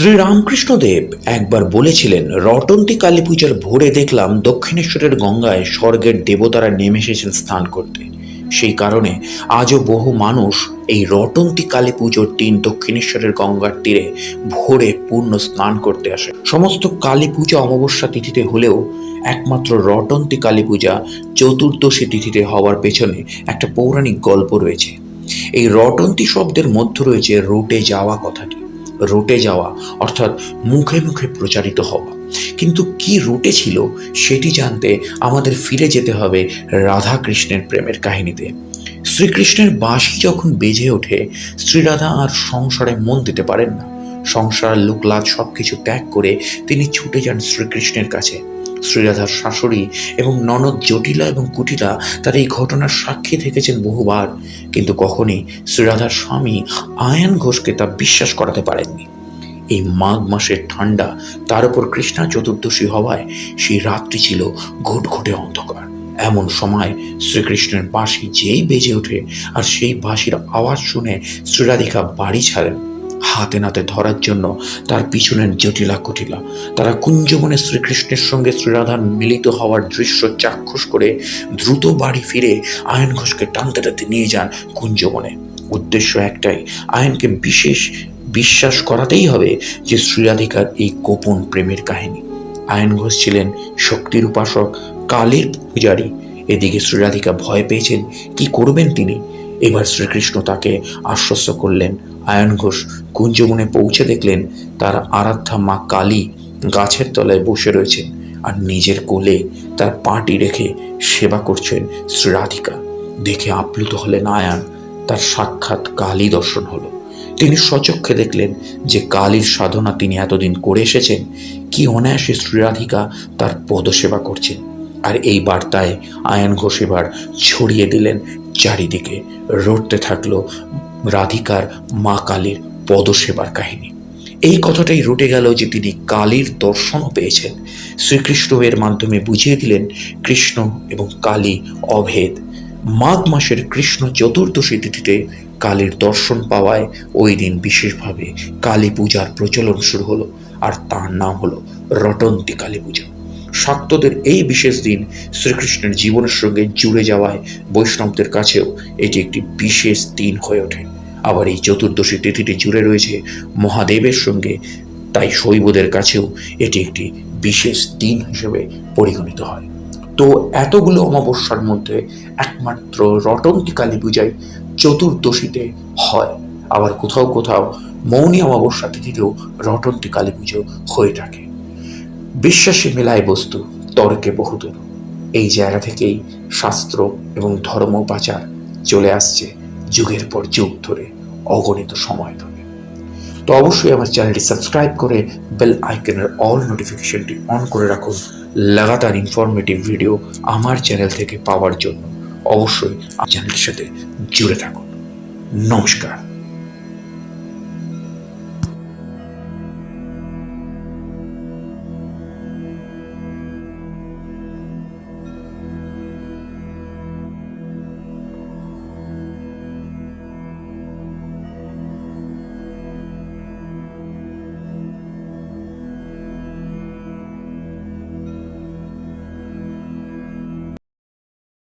শ্রীরামকৃষ্ণদেব একবার বলেছিলেন, রটন্তী কালী পূজার ভোরে দেখলাম দক্ষিণেশ্বরের গঙ্গায় স্বর্গের দেবতারা নেমে এসেছেন স্নান করতে। সেই কারণে আজও বহু মানুষ এই রটন্তী কালী পুজোর দিন দক্ষিণেশ্বরের গঙ্গার তীরে ভোরে পূর্ণ স্নান করতে আসে সমস্ত কালী পূজা অমাবস্যা তিথিতে হলেও একমাত্র রটন্তী কালী পূজা চতুর্দশী তিথিতে হওয়ার পেছনে একটা পৌরাণিক গল্প রয়েছে। এই রটন্তী শব্দের মধ্যে রয়েছে রুটে যাওয়া কথাটি। রুটে যাওয়া, অর্থাৎ মুখে মুখে প্রচারিত হওয়া। কিন্তু কি রুটে ছিল সেটি জানতে আমাদের ফিরে যেতে হবে রাধা কৃষ্ণের প্রেমের কাহিনীতে। শ্রীকৃষ্ণের বাঁশি যখন বেজে ওঠে, শ্রীরাধা আর সংসারে মন দিতে পারেন না। সংসার, লোকলাজ সব কিছু ত্যাগ করে তিনি ছুটে যান শ্রীকৃষ্ণের কাছে। শ্রীরাধার শাশুড়ি এবং ননদ জটিলা এবং কুটিলা তার এই ঘটনার সাক্ষী থেকেছেন বহুবার। কিন্তু কখনই শ্রীরাধার স্বামী আয়ান ঘোষকে তা বিশ্বাস করাতে পারেননি। এই মাঘ মাসের ঠান্ডা তার উপর কৃষ্ণা চতুর্দশী হওয়ায় সেই রাত্রি ছিল ঘুটঘুটে অন্ধকার। এমন সময় শ্রীকৃষ্ণের বাঁশি যেই বেজে ওঠে আর সেই বাঁশির আওয়াজ শুনে শ্রীরাধিকা বাড়ি ছাড়েন। হাতে নাতে ধরার জন্য তার পিছনের জটিলা কুটিলা। তারা কুঞ্জবনে শ্রীকৃষ্ণের সঙ্গে শ্রীরাধার মিলিত হওয়ার দৃশ্য চাক্ষুষ করে দ্রুত বাড়ি ফিরে আয়ন ঘোষকে টানতে টানতে নিয়ে যান কুঞ্জবনে। উদ্দেশ্য একটাই, আয়নকে বিশেষ বিশ্বাস করাতেই হবে যে শ্রীরাধিকার এই গোপন প্রেমের কাহিনী। আয়ন ঘোষ ছিলেন শক্তির উপাসক, কালীর পূজারী। এদিকে শ্রীরাধিকা ভয় পেয়েছেন, কি করবেন তিনি? এবার শ্রীকৃষ্ণ তাকে আশ্বস্ত করলেন আয়ন ঘোষ কুঞ্জবনে পৌঁছে দেখলেন, তার আরাধ্যা মা কালী গাছের তলায় বসে রয়েছেন আর নিজের কোলে তার পাটি রেখে সেবা করছেন শ্রীরাধিকা দেখে আপ্লুত হলেন আয়ান, তার সাক্ষাৎ কালী দর্শন হলো। তিনি সচক্ষে দেখলেন যে কালীর সাধনা তিনি এতদিন করে এসেছেন, কি অনায়াসে শ্রীরাধিকা তার পদসেবা করছেন। আর এই বার্তায় আয়ন ঘোষ এবার ছড়িয়ে দিলেন, চারিদিকে রটতে থাকল রাধিকার মা কালীর পদসেবার কাহিনী। এই কথাটাই রটে গেল যে তিনি কালীর দর্শনও পেয়েছেন। শ্রীকৃষ্ণ এর মাধ্যমে বুঝিয়ে দিলেন কৃষ্ণ এবং কালী অভেদ। মাঘ মাসের কৃষ্ণ চতুর্দশী তিথিতে কালীর দর্শন পাওয়ায় ওই দিন বিশেষভাবে কালী পূজার প্রচলন শুরু হলো, আর তার নাম হলো রটন্তী কালী পূজা। শাক্তদের এই বিশেষ দিন শ্রীকৃষ্ণের জীবনের সঙ্গে জুড়ে যাওয়ায় বৈষ্ণবদের কাছেও এটি একটি বিশেষ দিন হয়ে ওঠে। আবার এই চতুর্দশী তিথিটি জুড়ে রয়েছে মহাদেবের সঙ্গে, তাই শৈবদের কাছেও এটি একটি বিশেষ দিন হিসেবে পরিগণিত হয়। তো এতগুলো অমাবস্যার মধ্যে একমাত্র রটন্তী কালী পূজায় চতুর্দশীতে হয়। আবার কোথাও কোথাও মৌনী অমাবস্যা তিথিতেও রটন্তী কালী পুজো হয়ে থাকে। বিশ্বাসে মেলায় বস্তু, তর্কে বহুদূর। এই জায়গা থেকেই শাস্ত্র এবং ধর্ম পাচার চলে আসছে যুগের পর যুগ ধরে, অগণিত সময় ধরে। তো অবশ্যই আমার চ্যানেলটি সাবস্ক্রাইব করে বেল আইকনের অল নোটিফিকেশনটি অন করে রাখুন। লাগাতার ইনফরমেটিভ ভিডিও আমার চ্যানেল থেকে পাওয়ার জন্য অবশ্যই আমার চ্যানেলের সাথে জুড়ে থাকুন। নমস্কার।